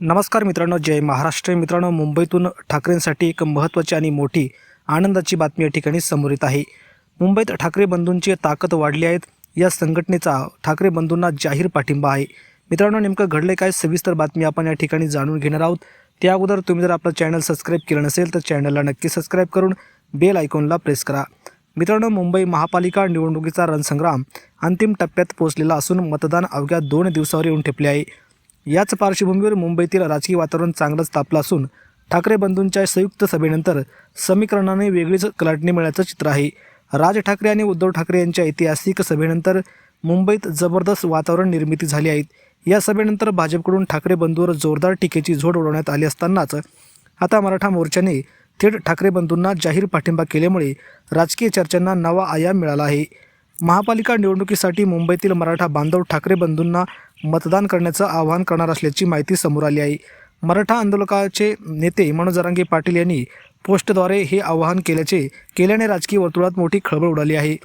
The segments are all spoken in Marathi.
नमस्कार मित्रांनो जय महाराष्ट्र. मित्रांनो मुंबईतून ठाकरेंसाठी एक महत्त्वाची आणि मोठी आनंदाची बातमी या ठिकाणी समोर येत आहे. मुंबईत ठाकरे बंधूंची ताकद वाढली आहेत. या संघटनेचा ठाकरे बंधूंना जाहीर पाठिंबा आहे. मित्रांनो नेमकं घडलं काय? सविस्तर बातमी आपण या ठिकाणी जाणून घेणार आहोत. त्या अगोदर तुम्ही जर आपलं चॅनल सबस्क्राईब केलं नसेल तर चॅनलला नक्की सबस्क्राईब करून बेल आयकॉनला प्रेस करा. मित्रांनो मुंबई महापालिका निवडणुकीचा रणसंग्राम अंतिम टप्प्यात पोहोचलेला असून मतदान अवघ्या दोन दिवसावर येऊन ठेपले आहे. याच पार्श्वभूमीवर मुंबईतील राजकीय वातावरण चांगलंच तापलं असून ठाकरे बंधूंच्या संयुक्त सभेनंतर समीकरणाने वेगळीच कलाटणी मिळाल्याचं चित्र आहे. राज ठाकरे आणि उद्धव ठाकरे यांच्या ऐतिहासिक सभेनंतर मुंबईत जबरदस्त वातावरण निर्मिती झाली आहे. या सभेनंतर भाजपकडून ठाकरे बंधूवर जोरदार टीकेची झोड उडवण्यात आली असतानाच आता मराठा मोर्चाने थेट ठाकरे बंधूंना जाहीर पाठिंबा केल्यामुळे राजकीय चर्चांना नवा आयाम मिळाला आहे. महापालिका निवडणुकीसाठी मुंबईतील मराठा बांधव ठाकरे बंधूंना मतदान करण्याचं आवाहन करणार असल्याची माहिती समोर आली आहे. मराठा आंदोलकाचे नेते मनोज जरांगे पाटील यांनी पोस्टद्वारे हे आवाहन केल्याचे केल्याने राजकीय वर्तुळात मोठी खळबळ उडाली आहे.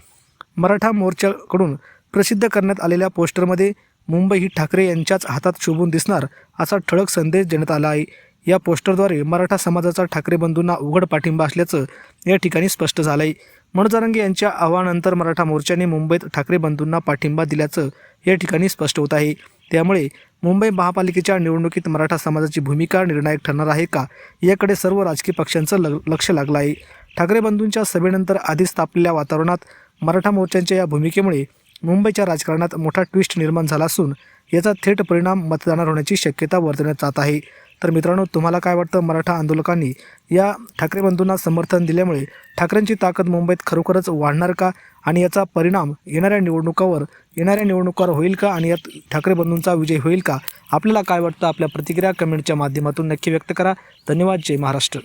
मराठा मोर्चाकडून प्रसिद्ध करण्यात आलेल्या पोस्टरमध्ये मुंबई ही ठाकरे यांच्याच हातात शोभून दिसणार असा ठळक संदेश देण्यात आला आहे. या पोस्टरद्वारे मराठा समाजाचा ठाकरे बंधूंना उघड पाठिंबा असल्याचं या ठिकाणी स्पष्ट झालं आहे मनोज यांच्या आव्हानानंतर मराठा मोर्चाने मुंबईत ठाकरे बंधूंना पाठिंबा दिल्याचं या ठिकाणी स्पष्ट होत आहे. त्यामुळे मुंबई महापालिकेच्या निवडणुकीत मराठा समाजाची भूमिका निर्णायक ठरणार आहे का? याकडे सर्व राजकीय पक्षांचं ल लक्ष लागलं आहे. ठाकरे बंधूंच्या सभेनंतर आधीच तापलेल्या वातावरणात मराठा मोर्चांच्या या भूमिकेमुळे मुंबईच्या राजकारणात मोठा ट्विस्ट निर्माण झाला असून याचा थेट परिणाम मतदानावर होण्याची शक्यता वर्तवण्यात जात आहे. तर मित्रांनो तुम्हाला काय वाटतं मराठा आंदोलकांनी या ठाकरे बंधूंना समर्थन दिल्यामुळे ठाकरेंची ताकद मुंबईत खरोखरच वाढणार का? आणि याचा परिणाम येणाऱ्या निवडणुकावर येणाऱ्या निवडणुकावर होईल का? आणि यात ठाकरे बंधूंचा विजय होईल का? आपल्याला काय वाटतं? आपल्या प्रतिक्रिया कमेंटच्या माध्यमातून नक्की व्यक्त करा. धन्यवाद. जय महाराष्ट्र.